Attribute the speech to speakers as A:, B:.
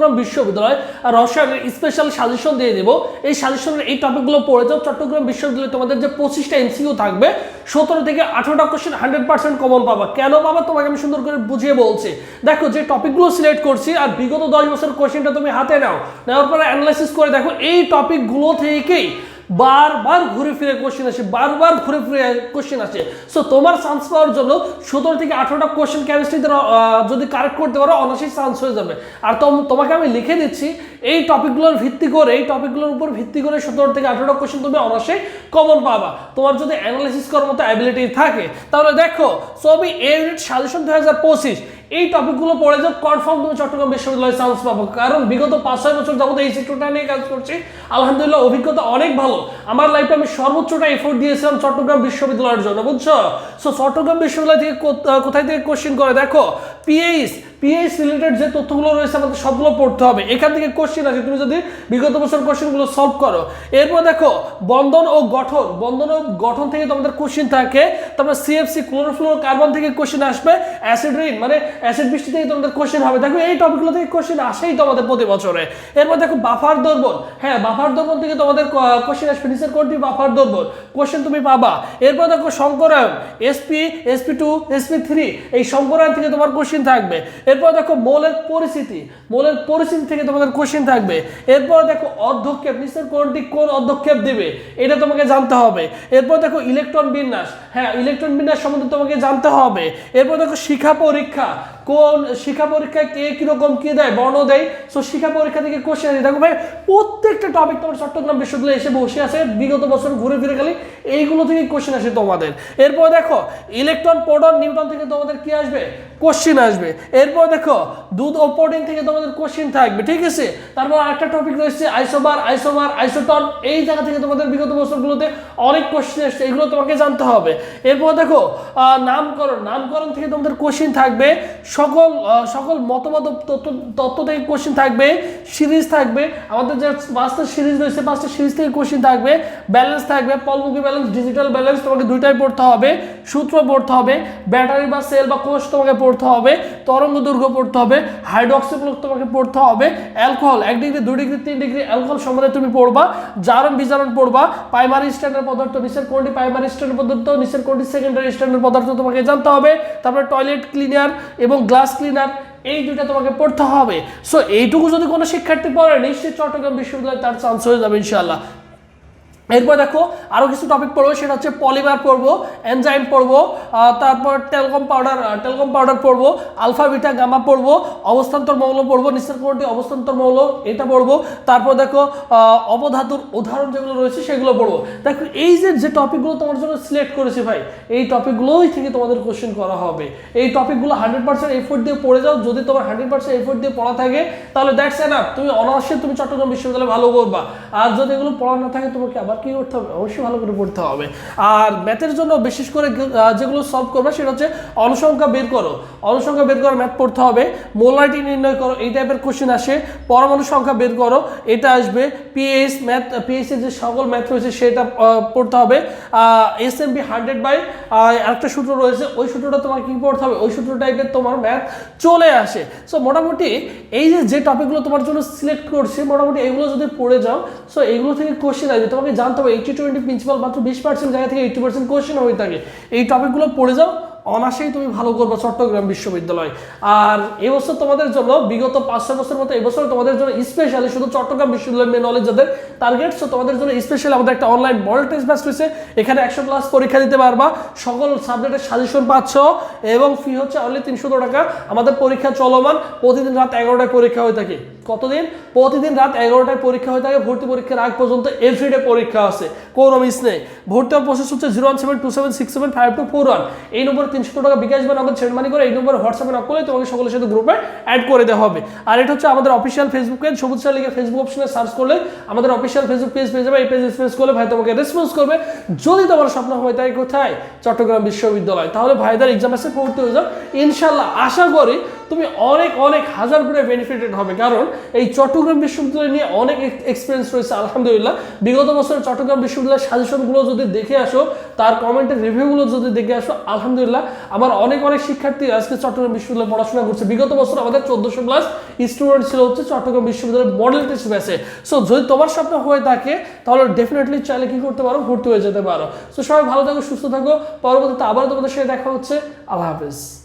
A: চট্টগ্রাম বিশ্ববিদ্যালয় রসায়নের special suggestion দিয়ে দেবো। এই সাজেশনের এই টপিকগুলো পড়ে যাও। চট্টগ্রাম বিশ্ববিদ্যালয়ে তোমাদের যে পঁচিশটা এমসিকিউ থাকবে, সতেরো থেকে আঠারোটা কোশ্চেন হান্ড্রেড পার্সেন্ট কমন পাবা। কেন পাবা তোমাকে আমি সুন্দর করে বুঝিয়ে বলছি। দেখো, যে টপিকগুলো সিলেক্ট করছি, আর বিগত দশ বছর কোশ্চেনটা তুমি হাতে নাও। নেওয়ার পরে অ্যানালাইসিস করে দেখো, এই টপিকগুলো থেকেই বারবার ঘুরে ফিরে কোশ্চেন আসে, বারবার ঘুরে ফিরে কোশ্চেন আসে। সো তোমার চান্স পাওয়ার জন্য সতেরো থেকে আঠারোটা কোশ্চেন কেমিস্ট্রিতে যদি কারেক্ট করতে পারো অনায়াসই চান্স হয়ে যাবে। আর তোম- তোমাকে আমি লিখে দিচ্ছি, এই টপিকগুলোর ভিত্তি করে, এই টপিকগুলোর উপর ভিত্তি করে সতেরো থেকে আঠারোটা কোশ্চেন তুমি অনায়াসই কমন পাবা। তোমার যদি অ্যানালাইসিস করার মতো অ্যাবিলিটি থাকে, তাহলে দেখো সো আমি এই সাজেশন দু হাজার পঁচিশ এই টপিকগুলো পড়ে যাও। কনফার্ম তুমি চট্টগ্রাম বিশ্ববিদ্যালয়ে চান্স পাবো। কারণ বিগত পাঁচ, ছয় বছর যাবত এই সেক্টরটা নিয়ে কাজ করছি। আলহামদুলিল্লাহ, অভিজ্ঞতা অনেক ভালো। আমার লাইফে আমি সর্বোচ্চটা এফোর্ট দিয়েছিলাম চট্টগ্রাম বিশ্ববিদ্যালয়ের জন্য, বুঝছ? সো চট্টগ্রাম বিশ্ববিদ্যালয় থেকে কোথায় থেকে কোশ্চেন করে? দেখো পিএইচ পিএইচ রিলেটেড যে তথ্যগুলো রয়েছে, আমাদের সবগুলো পড়তে হবে। এখান থেকে কোশ্চেন আছে তুমি যদি বিগত বছর কোশ্চেনগুলো সলভ করো। এরপর দেখো, বন্ধন ও গঠন। বন্ধন ও গঠন থেকে তোমাদের কোশ্চেন থাকে তারপর সিএফসি ক্লোরোফ্লোর কার্বন থেকে কোশ্চেন আসবে অ্যাসিড রেইন মানে অ্যাসিড বৃষ্টি থেকে তোমাদের কোশ্চেন হবে। দেখো, এই টপিকগুলো থেকে কোশ্চেন আসেই তোমাদের প্রতি বছরে। এরপর দেখো, বাফার দর্বন হ্যাঁ বাফার দর্বন থেকে তোমাদের কোশ্চেন আসবে, নিচের কোনটি বাফার দর্বন কোশ্চেন তুমি পাবা। এরপর দেখো শঙ্করায়ন SP SP two SP three এই শঙ্করায়ন থেকে তোমার কোশ্চেন থাকবে। এরপর দেখো, মৌলের পরিস্থিতি। মৌলের পরিস্থিতি থেকে তোমাদের কোশ্চেন থাকবে। এরপর দেখো অধ্যক্ষেপ নিচের কোনটি কোন অধ্যক্ষেপ দেবে? এটা তোমাকে জানতে হবে। এরপর দেখো, ইলেকট্রন বিন্যাস। হ্যাঁ ইলেকট্রন বিন্যাস সম্বন্ধে তোমাকে জানতে হবে। এরপর দেখো শিখা পরীক্ষা। কোন শিক্ষা পরীক্ষায় কে কীরকম কি দেয়, বর্ণ দেয় সো শিক্ষা পরীক্ষা থেকে কোশ্চেন দেখো ভাই, প্রত্যেকটা টপিক তোমার চট্টগ্রাম বিশ্ববিদ্যালয়ে এসে বসে আছে, বিগত বছর ঘুরে ফিরে গেলে এইগুলো থেকে কোশ্চেন আসে তোমাদের। এরপর দেখো ইলেকট্রন প্রোটন নিউটন থেকে তোমাদের কি আসবে? কোশ্চেন আসবে। এরপর দেখো, দুধ ও প্রোটিন থেকে তোমাদের কোশ্চেন থাকবে, ঠিক আছে? তারপর আরেকটা টপিক রয়েছে আইসোবার আইসোমার আইসোটন এই জায়গা থেকে তোমাদের বিগত বছরগুলোতে অনেক কোশ্চেন এসছে এগুলো তোমাকে জানতে হবে। এরপর দেখো নামকরণ নামকরণ থেকে তোমাদের কোশ্চেন থাকবে সকল সকল মতবাদ তত্ত্ব থেকে কোশ্চেন থাকবে সিরিজ থাকবে, আমাদের যে পাঁচটা সিরিজ রয়েছে পাঁচটা সিরিজ থেকে কোশ্চেন থাকবে ব্যালেন্স থাকবে, পলমুখী ব্যালেন্স ডিজিটাল ব্যালেন্স তোমাকে দুইটাই পড়তে হবে, সূত্র পড়তে হবে ব্যাটারি বা সেল বা কোষ তোমাকে পড়তে হবে, তরঙ্গ দৈর্ঘ্য পড়তে হবে হাইড্রক্সিপ্লক তোমাকে পড়তে হবে অ্যালকোহল এক ডিগ্রি দুই ডিগ্রি তিন ডিগ্রি অ্যালকোহল সম্বন্ধে তুমি পড়বা, জারণ বিজারণ পড়বা প্রাইমারি স্ট্যান্ডার্ড পদার্থ, নিচের কোনটি প্রাইমারি স্ট্যান্ডার্ড পদার্থ, নিচের কোনটি সেকেন্ডারি স্ট্যান্ডার্ড পদার্থ তোমাকে জানতে হবে, তারপরে টয়লেট ক্লিনার এবং গ্লাস ক্লিনার এই দুইটা তোমাকে পড়তে হবে। সো এইটুকু যদি কোনো শিক্ষার্থী পড়ে, নিশ্চয়ই চট্টগ্রাম বিশ্ববিদ্যালয়ে তার চান্স হয়ে যাবে, ইনশাআল্লাহ। এরপর দেখো আরও কিছু টপিক পড়ব, সেটা হচ্ছে পলিমার পড়ব এনজাইম পড়ব তারপর টেলকম পাউডার টেলকম পাউডার পড়ব আলফা বিটা গামা পড়ব, অবস্থান্তর মৌল পড়ব, নিচের কোনটি অবস্থান্তর মৌল, এটা পড়ব, তারপর দেখো অবধাতুর উদাহরণ যেগুলো রয়েছে সেগুলো পড়ব। দেখো, এই যে যে টপিকগুলো তোমার জন্য সিলেক্ট করেছি ভাই, এই টপিকগুলোই থেকে তোমাদের কোশ্চেন করা হবে। এই টপিকগুলো হান্ড্রেড পার্সেন্ট এফোর্ট দিয়ে পড়ে যাও, যদি তোমার হান্ড্রেড পার্সেন্ট এফোর্ট দিয়ে পড়া থাকে, তাহলে দ্যাটস এনাফ তুমি অনার্সে তুমি চট্টগ্রাম বিশ্ববিদ্যালয়ে ভালো করবা। আর যদি এগুলো পড়া না থাকে, তোমাকে আবার কি করতে হবে, অবশ্যই ভালো করে পড়তে হবে। আর ম্যাথের জন্য বিশেষ করে যেগুলো সলভ করবে সেটা হচ্ছে অনুসংখ্যা বের করো। অনুসংখ্যা বের করো ম্যাথ পড়তে হবে মোলারিটি নির্ণয় করো, এই টাইপের কোশ্চেন আসে। পরমাণু সংখ্যা বের করো, এটা আসবে পিএইচ ম্যাথ পিএইচ এর যে সকল ম্যাথ রয়েছে সেটা পড়তে হবে। S M B hundred by আরেকটা সূত্র রয়েছে, ওই সূত্রটা তোমার কি পড়তে হবে? ওই সূত্র টাইপের তোমার ম্যাথ চলে আসে। সো মোটামুটি এই যে যে টপিকগুলো তোমার জন্য সিলেক্ট করছি, মোটামুটি এগুলো যদি পড়ে যাও সো এগুলো থেকে কোশ্চেন আসবে। তোমাকে জানতে হবে এইটি টোয়েন্টি প্রিন্সিপাল মাত্র বিশ পার্সেন্ট জায়গা থেকে এইটি পার্সেন্ট কোশ্চেন হয়ে থাকে। এই টপিকগুলো পড়ে যাও অনাসেই তুমি ভালো করবে চট্টগ্রাম বিশ্ববিদ্যালয়। আর এবছর তোমাদের জন্য, বিগত পাঁচ ছয় বছর মতো এবছর তোমাদের জন্য স্পেশালি শুধু চট্টগ্রাম বিশ্ববিদ্যালয় মেয়ে নলেজ যাদের টার্গেট সো তোমাদের জন্য স্পেশাল আমাদের একটা অনলাইন মডেল টেস্ট ব্যাচ রয়েছে। এখানে একশো ক্লাস পরীক্ষা দিতে পারবা। সকল সাবজেক্টের সাজেশন পাচ্ছ এবং ফি হচ্ছে অনলি তিনশো টাকা। আমাদের পরীক্ষা চলমান, প্রতিদিন রাত এগারোটায় পরীক্ষা হয়ে থাকে। কতদিন? প্রতিদিন রাত এগারোটায় পরীক্ষা হয়ে থাকে। ভর্তি পরীক্ষার আগ পর্যন্ত এভরিডে পরীক্ষা আছে। কোনো মিস নেই। ভর্তি হওয়ার প্রসেস হচ্ছে zero one seven two seven six seven five two four one এই নম্বরে তিনশো টাকা বিকাশ বা নগদ সেন্ড মানি করে এই নম্বরে হোয়াটসঅ্যাপে না করলে তোমাকে সকলের সাথে গ্রুপে অ্যাড করে দেওয়া হবে। আর এটা হচ্ছে আমাদের অফিসিয়াল ফেসবুক সবুজ শাহ লিখে ফেসবুক অপশনে সার্চ করলে আমাদের অফিসিয়াল ফেসবুক পেজ পেয়ে যাবে। এই পেজ এক্সপ্রেস করলে ভাই তোমাকে রেসপন্স করবে। যদি তোমার স্বপ্ন হয় তাই কোথায়? চট্টগ্রাম বিশ্ববিদ্যালয়। তাহলে ভাইদার এক্সাম আসে পড়তে হয়ে যাও ইনশাল্লাহ, আশা করি তুমি অনেক অনেক হাজার করে বেনিফিটেড হবে। কারণ এই চট্টগ্রাম বিশ্ববিদ্যালয় নিয়ে অনেক এক্সপিরিয়েন্স রয়েছে, আলহামদুলিল্লাহ। বিগত বছরের চট্টগ্রাম বিশ্ববিদ্যালয়ের সাজেশনগুলো যদি দেখে আসো, তার কমেন্টের রিভিউগুলো যদি দেখে আসো, আলহামদুলিল্লাহ, আমার অনেক অনেক শিক্ষার্থী আজকে চট্টগ্রাম বিশ্ববিদ্যালয়ে পড়াশোনা করছে। বিগত বছর আমাদের চোদ্দশো প্লাস স্টুডেন্ট ছিল হচ্ছে চট্টগ্রাম বিশ্ববিদ্যালয়ের মডেল টেস্ট ব্যাচে সো যদি তোমার স্বপ্ন হয়ে থাকে, তাহলে ডেফিনেটলি চাইলে কি করতে পারো? ভর্তি হয়ে যেতে পারো। সো সবাই ভালো থাকো, সুস্থ থাকো। পরবর্তীতে আবার তোমাদের সাথে দেখা হচ্ছে। আল্লাহ হাফেজ।